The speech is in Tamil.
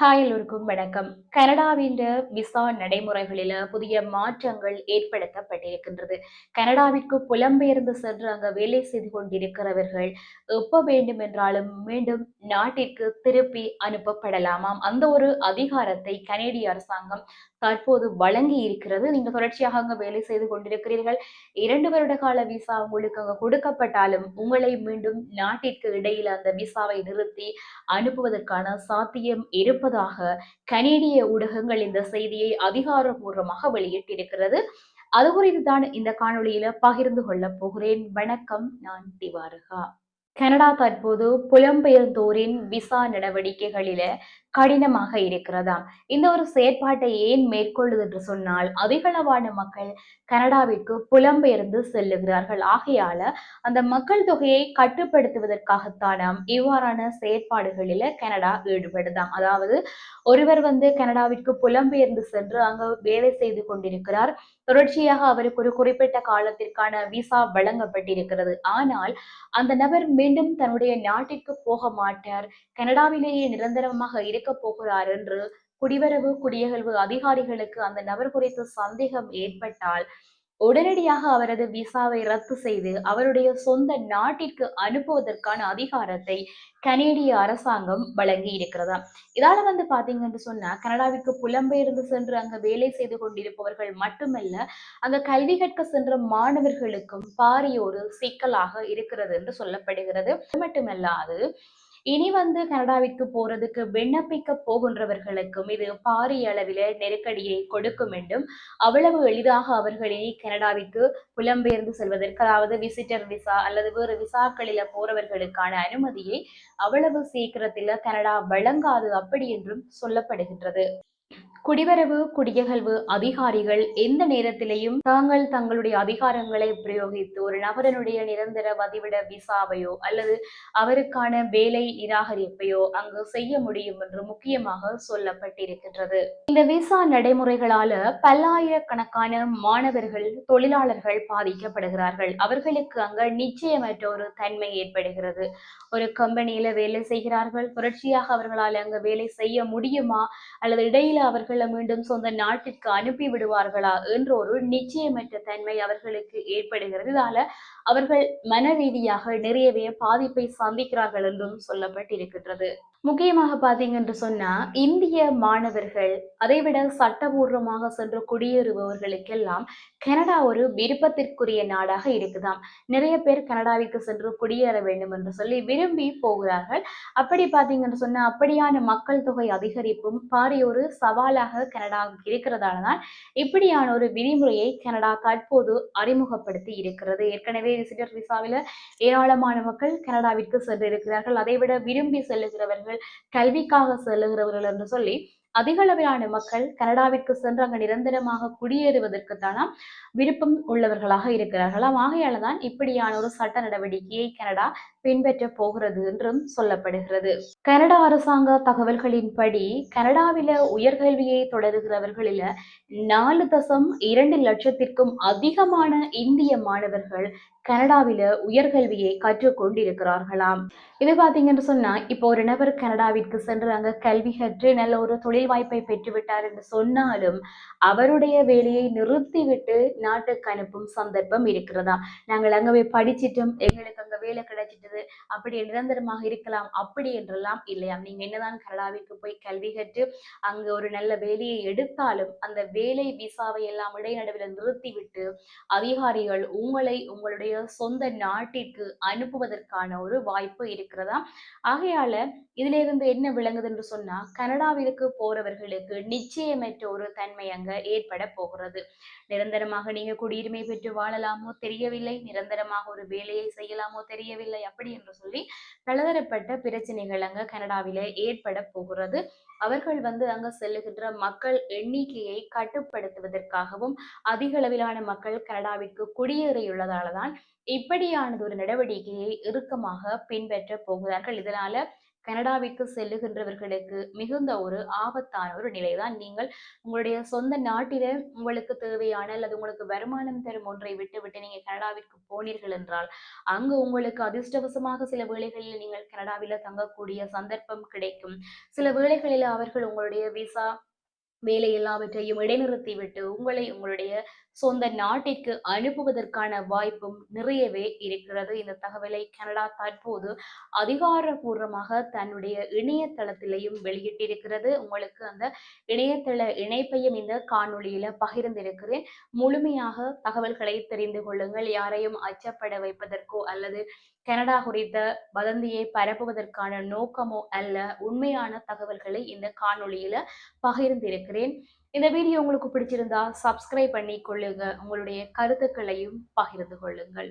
ஹாய் எல்லோருக்கும் வணக்கம். கனடாவின் விசா நடைமுறைகளில புதிய மாற்றங்கள் ஏற்படுத்தப்பட்டிருக்கின்றது. கனடாவிற்கு புலம்பெயர்ந்து சென்று அங்க வேலை செய்து கொண்டிருக்கிறவர்கள் எப்ப வேண்டும் என்றாலும் மீண்டும் நாட்டிற்கு திருப்பி அனுப்பப்படலாமாம். அந்த ஒரு அதிகாரத்தை கனேடிய அரசாங்கம் தற்போது வழங்கி இருக்கிறது. நீங்க தொடர்ச்சியாக அங்க வேலை செய்து கொண்டிருக்கிறீர்கள். இரண்டு வருட கால விசா உங்களுக்கு அங்க கொடுக்கப்பட்டாலும் உங்களை மீண்டும் நாட்டிற்கு இடையில அந்த விசாவை நிறுத்தி அனுப்புவதற்கான சாத்தியம் இருப்பதாக கனேடிய ஊடகங்கள் இந்த செய்தியை அதிகாரபூர்வமாக வெளியிட்டிருக்கிறது. அது குறித்து தான் இந்த காணொளியில பகிர்ந்து கொள்ள போகிறேன். வணக்கம் நான் திவாரகா. கனடா தற்போது புலம்பெயர்ந்தோரின் விசா நடவடிக்கைகளில கடினமாக இருக்கிறதாம் இந்த ஒரு செயற்பாட்டை ஏன் மேற்கொள்ளுது என்று சொன்னால் அதிகளவான மக்கள் கனடாவிற்கு புலம்பெயர்ந்து செல்லுகிறார்கள். ஆகையால அந்த மக்கள் தொகையை கட்டுப்படுத்துவதற்காகத்தானாம் இவ்வாறான செயற்பாடுகளில கனடா ஈடுபடுதாம் அதாவது ஒருவர் வந்து கனடாவிற்கு புலம்பெயர்ந்து சென்று அங்கு வேலை செய்து கொண்டிருக்கிறார். தொடர்ச்சியாக அவருக்கு ஒரு குறிப்பிட்ட காலத்திற்கான விசா வழங்கப்பட்டிருக்கிறது. ஆனால் அந்த நபர் மீண்டும் தன்னுடைய நாட்டிற்கு போக மாட்டார். கனடாவிலேயே நிரந்தரமாக இருக்க போகிறார் என்று குடிவரவு குடியகழ்வு அதிகாரிகளுக்கு அந்த நபர் குறித்து சந்தேகம் ஏற்பட்டால் உடனடியாக அவரது விசாவை ரத்து செய்து அவருடைய சொந்த நாட்டிற்கு அனுப்புவதற்கான அதிகாரத்தை கனேடிய அரசாங்கம் வழங்கி இருக்கிறதா? இதால வந்து பாத்தீங்கன்னு சொன்னா கனடாவிற்கு புலம்பெயர்ந்து சென்று அங்க வேலை செய்து கொண்டிருப்பவர்கள் மட்டுமல்ல அங்க கல்வி கற்க சென்ற மாணவர்களுக்கும் பாரிய ஒரு சிக்கலாக இருக்கிறது என்று சொல்லப்படுகிறது. மட்டுமல்லாது இனி வந்து கனடாவிற்கு போறதுக்கு விண்ணப்பிக்க போகின்றவர்களுக்கும் இது பாரிய அளவில நெருக்கடியை கொடுக்கும் என்றும் அவ்வளவு எளிதாக அவர்கள் இனி கனடாவிற்கு புலம்பெயர்ந்து செல்வதற்கு அதாவது விசிட்டர் விசா அல்லது வேறு விசாக்களில போறவர்களுக்கான அனுமதியை அவ்வளவு சீக்கிரத்தில் கனடா வழங்காது அப்படி என்றும் சொல்லப்படுகின்றது. குடிவரவு குடியகழ்வு அதிகாரிகள் எந்த நேரத்திலையும் தாங்கள் தங்களுடைய அதிகாரங்களை பிரயோகித்து ஒரு நபரனுடைய நிரந்தர வதிவிட விசாவையோ அல்லது அவருக்கான வேலை நிராகரிப்பையோ அங்கு செய்ய முடியும் என்று முக்கியமாக சொல்லப்பட்டிருக்கின்றது. இந்த விசா நடைமுறைகளால பல்லாயிரக்கணக்கான மாணவர்கள் தொழிலாளர்கள் பாதிக்கப்படுகிறார்கள். அவர்களுக்கு அங்க நிச்சயமற்ற ஒரு தன்மை ஏற்படுகிறது. ஒரு கம்பெனியில வேலை செய்கிறார்கள். தொடர்ச்சியாக அவர்களால் அங்க வேலை செய்ய முடியுமா? அல்லது இடையில அவர்கள் மீண்டும் சொந்த நாட்டிற்கு அனுப்பி விடுவார்களா என்ற ஒரு நிச்சயமற்ற தன்மை அவர்களுக்கு ஏற்படுகிறது. இதால அவர்கள் மன ரீதியாக நிறையவே பாதிப்பை சந்திக்கிறார்கள் என்றும் சொல்லப்பட்டிருக்கின்றது. முக்கியமாக பாத்தீங்க என்று சொன்னா இந்திய மாணவர்கள் அதைவிட சட்டபூர்வமாக சென்று குடியேறுபவர்களுக்கெல்லாம் கனடா ஒரு விருப்பத்திற்குரிய நாடாக இருக்குதாம். நிறைய பேர் கனடாவிற்கு சென்று குடியேற வேண்டும் என்று சொல்லி விரும்பி போகிறார்கள். அப்படி பாத்தீங்கன்னு சொன்னா அப்படியான மக்கள் தொகை அதிகரிப்பும் பாரிய ஒரு சவாலாக கனடா இருக்கிறதால தான் இப்படியான ஒரு விதிமுறையை கனடா தற்போது அறிமுகப்படுத்தி இருக்கிறது. ஏற்கனவே விசிட்டர் விசாவில் ஏராளமான மக்கள் கனடாவிற்கு சென்று இருக்கிறார்கள். அதைவிட விரும்பி செல்லுகிறவர்கள் கல்விக்காக செல்லுகிறவர்கள் என்று சொல்லி அதிக அளவிலான மக்கள் கனடாவிற்கு சென்று அங்கு நிரந்தரமாக குடியேறுவதற்கு தானாம் விருப்பம் உள்ளவர்களாக இருக்கிறார்களாம். ஆகையால தான் இப்படியான ஒரு சட்ட நடவடிக்கையை கனடா பின்பற்ற போகிறது என்றும் சொல்லப்படுகிறது. கனடா அரசாங்க தகவல்களின்படி கனடாவில உயர்கல்வியை தொடருகிறவர்களில நாலு தசம் இரண்டு லட்சத்திற்கும் அதிகமான இந்திய மாணவர்கள் கனடாவில உயர்கல்வியை கற்றுக்கொண்டிருக்கிறார்களாம் இது பாத்தீங்கன்னு சொன்னா இப்போ ஒரு நபர் கனடாவிற்கு சென்று அங்க கல்வி கற்று நல்ல ஒரு தொழில் வாய்ப்பை பெற்றுவிட்டார் என்று சொன்னாலும் அவருடைய வேலையை நிறுத்திவிட்டு நாட்டுக்கு அனுப்பும் சந்தர்ப்பம் இருக்கிறதா? நாங்கள் அங்க போய் படிச்சிட்டோம் எங்களுக்கு வேலை கிடைச்சிட்டது. அப்படி நிரந்தரமாக இருக்கலாம். அப்படி என்றெல்லாம் இல்லையாம். நீங்க என்னதான் கனடாவிற்கு போய் கல்வி கற்று அங்க ஒரு நல்ல வேலையை எடுத்தாலும் அந்த வேலை விசாவை எல்லாம் இடைநடுவில் நிறுத்திவிட்டு அதிகாரிகள் உங்களை உங்களுடைய சொந்த நாட்டிற்கு அனுப்புவதற்கான ஒரு வாய்ப்பு இருக்கிறதா? ஆகையால இதுல இருந்து என்ன விளங்குது என்று சொன்னா கனடாவிற்கு போறவர்களுக்கு நிச்சயமற்ற ஒரு தன்மை அங்க ஏற்பட போகிறது. நிரந்தரமாக நீங்க குடியுரிமை பெற்று வாழலாமோ தெரியவில்லை. நிரந்தரமாக ஒரு வேலையை செய்யலாமோ தெரியவில்லை அப்படி என்று சொல்லி பலதரப்பட்ட பிரச்சனைகள் அங்க கனடாவில ஏற்பட போகிறது. அவர்கள் வந்து அங்க செல்லுகின்ற மக்கள் எண்ணிக்கையை கட்டுப்படுத்துவதற்காகவும் அதிக அளவிலான மக்கள் கனடாவிற்கு குடியேறியுள்ளதால தான் இப்படியானது ஒரு நடவடிக்கையை இறுக்கமாக பின்பற்ற போகிறார்கள். இதனால கனடாவிற்கு செல்லுகின்றவர்களுக்கு மிகுந்த ஒரு ஆபத்தான ஒரு நிலைதான். நீங்கள் உங்களுடைய சொந்த நாட்டிலே உங்களுக்கு தேவையான அல்லது உங்களுக்கு வருமானம் தரும் ஒன்றை விட்டுவிட்டு நீங்க கனடாவிற்கு போனீர்கள் என்றால் அங்கு உங்களுக்கு அதிர்ஷ்டவசமாக சில வேளைகளில் நீங்கள் கனடாவில தங்கக்கூடிய சந்தர்ப்பம் கிடைக்கும். சில வேளைகளில் அவர்கள் உங்களுடைய விசா வேலை எல்லாவற்றையும் இடைநிறுத்திவிட்டு உங்களை உங்களுடைய சொந்த நாட்டிற்கு அனுப்புவதற்கான வாய்ப்பும் நிறையவே இருக்கிறது. இந்த தகவலை கனடா தற்போது அதிகாரபூர்வமாக தன்னுடைய இணையதளத்திலையும் வெளியிட்டிருக்கிறது. உங்களுக்கு அந்த இணையதள இணைப்பையும் இந்த காணொளியில பகிர்ந்திருக்கிறேன். முழுமையாக தகவல்களை தெரிந்து கொள்ளுங்கள். யாரையும் அச்சப்பட வைப்பதற்கோ அல்லது கனடா குறித்த வதந்தியை பரப்புவதற்கான நோக்கமோ அல்ல உண்மையான தகவல்களை இந்த காணொளியில பகிர்ந்திருக்கிறேன். இந்த வீடியோ உங்களுக்கு பிடிச்சிருந்தா சப்ஸ்கிரைப் பண்ணி கொள்ளுங்க உங்களுடைய கருத்துக்களையும் பகிர்ந்து கொள்ளுங்கள்.